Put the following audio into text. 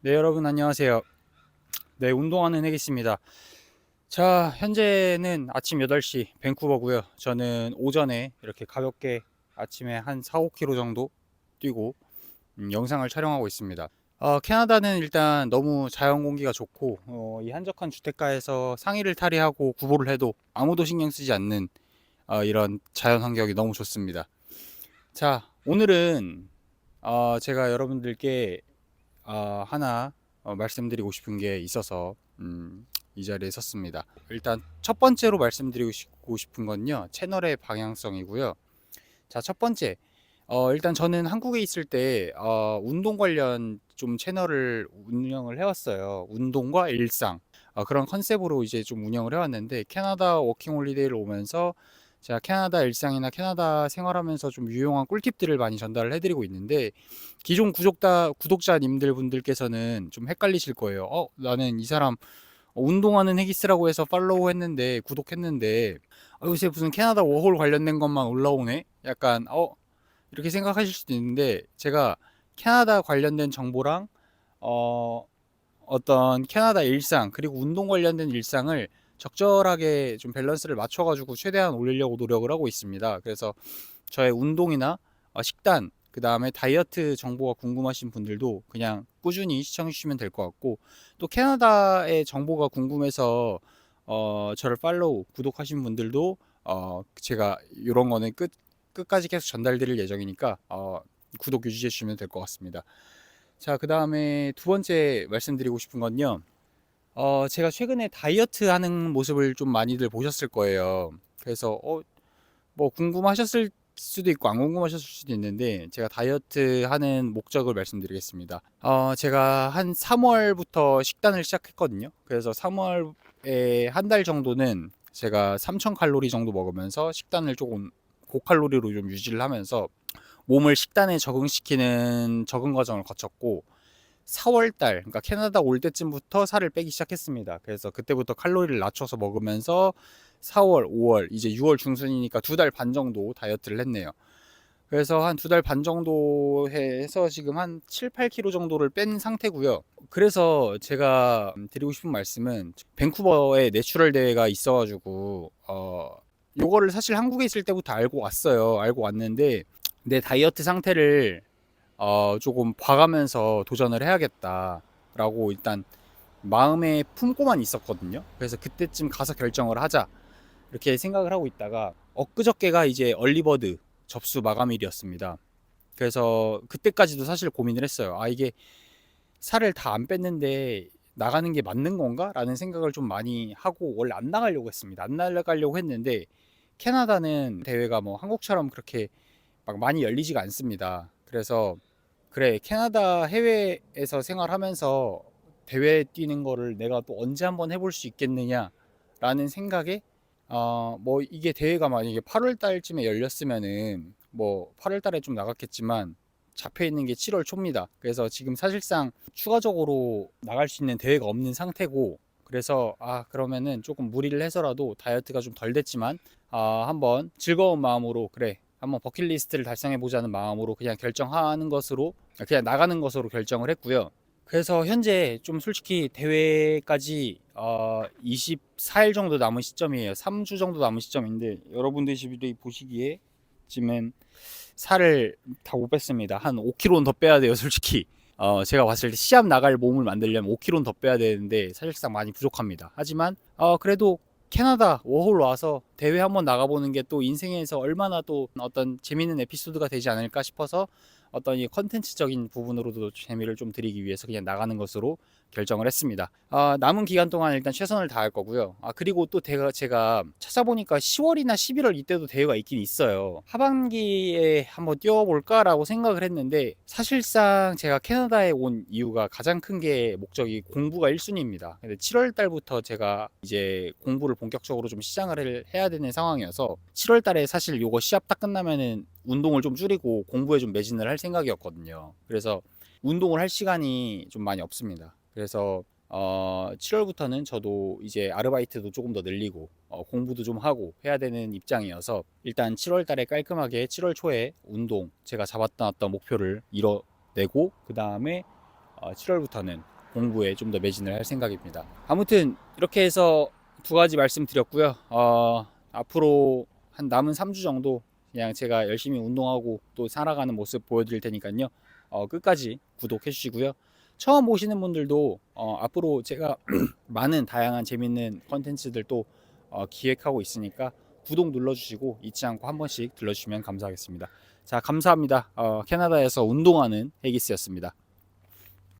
네, 여러분 안녕하세요. 네, 운동하는 핵이습니다. 자, 현재는 아침 8시 밴쿠버고요. 저는 오전에 이렇게 가볍게 아침에 한 4, 5km 정도 뛰고 음, 영상을 촬영하고 있습니다. 어, 캐나다는 일단 너무 자연 공기가 좋고 어, 이 한적한 주택가에서 상의를 탈의하고 구보를 해도 아무도 신경 쓰지 않는 어, 이런 자연 환경이 너무 좋습니다. 자, 오늘은 어, 제가 여러분들께 어, 하나 어, 말씀드리고 싶은 게 있어서 음, 이 자리에 섰습니다. 일단 첫 번째로 말씀드리고 싶은 건요 채널의 방향성이고요. 자, 첫 번째 어, 일단 저는 한국에 있을 때 어, 운동 관련 좀 채널을 운영을 해왔어요. 운동과 일상 어, 그런 컨셉으로 이제 좀 운영을 해왔는데 캐나다 워킹 홀리데이를 오면서 제가 캐나다 일상이나 캐나다 생활하면서 좀 유용한 꿀팁들을 많이 전달을 해드리고 있는데 기존 구독자 구독자님들 분들께서는 좀 헷갈리실 거예요. 어, 나는 이 사람 운동하는 헤기스라고 해서 팔로우 했는데 구독했는데 어, 요새 무슨 캐나다 워홀 관련된 것만 올라오네. 약간 어 이렇게 생각하실 수도 있는데 제가 캐나다 관련된 정보랑 어 어떤 캐나다 일상 그리고 운동 관련된 일상을 적절하게 좀 밸런스를 맞춰가지고 최대한 올리려고 노력을 하고 있습니다. 그래서 저의 운동이나 어, 식단, 그 다음에 다이어트 정보가 궁금하신 분들도 그냥 꾸준히 시청해 주시면 될 것 같고 또 캐나다의 정보가 궁금해서 어, 저를 팔로우, 구독하신 분들도 어, 제가 이런 거는 끝, 끝까지 계속 전달드릴 예정이니까 어, 구독 유지해 주시면 될 것 같습니다. 자, 그 다음에 두 번째 말씀드리고 싶은 건요. 어, 제가 최근에 다이어트 하는 모습을 좀 많이들 보셨을 거예요. 그래서, 어, 뭐 궁금하셨을 수도 있고 안 궁금하셨을 수도 있는데 제가 다이어트 하는 목적을 말씀드리겠습니다. 어, 제가 한 3월부터 식단을 시작했거든요. 그래서 3월에 한 달 정도는 제가 3000 칼로리 정도 먹으면서 식단을 조금 고칼로리로 좀 유지를 하면서 몸을 식단에 적응시키는 적응 과정을 거쳤고 4월 달, 그러니까 캐나다 올 때쯤부터 살을 빼기 시작했습니다. 그래서 그때부터 칼로리를 낮춰서 먹으면서 4월, 5월, 이제 6월 중순이니까 두 달 반 정도 다이어트를 했네요. 그래서 한 두 달 반 정도 해서 지금 한 7, 8kg 정도를 뺀 상태고요. 그래서 제가 드리고 싶은 말씀은 밴쿠버에 내추럴 대회가 있어가지고 어 요거를 사실 한국에 있을 때부터 알고 왔어요. 알고 왔는데 내 다이어트 상태를 어, 조금 봐가면서 도전을 해야겠다라고 일단 마음에 품고만 있었거든요. 그래서 그때쯤 가서 결정을 하자 이렇게 생각을 하고 있다가 엊그저께가 이제 얼리버드 접수 마감일이었습니다. 그래서 그때까지도 사실 고민을 했어요. 아 이게 살을 다 안 뺐는데 나가는 게 맞는 건가? 라는 생각을 좀 많이 하고 원래 안 나가려고 했습니다. 안 나가려고 했는데 캐나다는 대회가 뭐 한국처럼 그렇게 막 많이 열리지가 않습니다. 그래서 그래 캐나다 해외에서 생활하면서 대회 뛰는 거를 내가 또 언제 한번 해볼 수 있겠느냐라는 생각에 어 뭐 이게 대회가 만약에 8월 달쯤에 열렸으면은 뭐 8월 달에 좀 나갔겠지만 잡혀 있는 게 7월 초입니다. 그래서 지금 사실상 추가적으로 나갈 수 있는 대회가 없는 상태고 그래서 아 그러면은 조금 무리를 해서라도 다이어트가 좀 덜 됐지만 아 한번 즐거운 마음으로 그래 한번 버킷리스트를 달성해 보자는 마음으로 그냥 결정하는 것으로 그냥 나가는 것으로 결정을 했고요. 그래서 현재 좀 솔직히 대회까지 어 24일 정도 남은 시점이에요. 3주 정도 남은 시점인데 여러분들이 보시기에 지금 살을 다 못 뺐습니다. 한 5kg는 더 빼야 돼요, 솔직히. 어, 제가 봤을 때 시합 나갈 몸을 만들려면 5kg는 더 빼야 되는데 사실상 많이 부족합니다. 하지만 어, 그래도 캐나다 워홀 와서 대회 한번 나가보는 게 또 인생에서 얼마나 또 어떤 재밌는 에피소드가 되지 않을까 싶어서 어떤 이 컨텐츠적인 부분으로도 재미를 좀 드리기 위해서 그냥 나가는 것으로 결정을 했습니다. 아, 남은 기간 동안 일단 최선을 다할 거고요. 아, 그리고 또 제가, 제가 찾아보니까 10월이나 11월 이때도 대회가 있긴 있어요. 하반기에 한번 뛰어볼까라고 생각을 했는데 사실상 제가 캐나다에 온 이유가 가장 큰 게 목적이 공부가 1순위입니다. 근데 7월 달부터 제가 이제 공부를 본격적으로 좀 시작을 해야 되는 상황이어서 7월 달에 사실 요거 시합 딱 끝나면은 운동을 좀 줄이고 공부에 좀 매진을 할 생각이었거든요. 그래서 운동을 할 시간이 좀 많이 없습니다. 그래서 어, 7월부터는 저도 이제 아르바이트도 조금 더 늘리고 어, 공부도 좀 하고 해야 되는 입장이어서 일단 7월 달에 깔끔하게 7월 초에 운동 제가 잡았던 목표를 이뤄내고 그 다음에 어, 7월부터는 공부에 좀 더 매진을 할 생각입니다. 아무튼 이렇게 해서 두 가지 말씀드렸고요. 어, 앞으로 한 남은 3주 정도 그냥 제가 열심히 운동하고 또 살아가는 모습 보여드릴 테니까요. 어, 끝까지 구독해 주시고요. 처음 보시는 분들도 어, 앞으로 제가 많은 다양한 재밌는 컨텐츠들도 어, 기획하고 있으니까 구독 눌러주시고 잊지 않고 한 번씩 들러주시면 감사하겠습니다. 자 감사합니다. 어, 캐나다에서 운동하는 헤기스였습니다.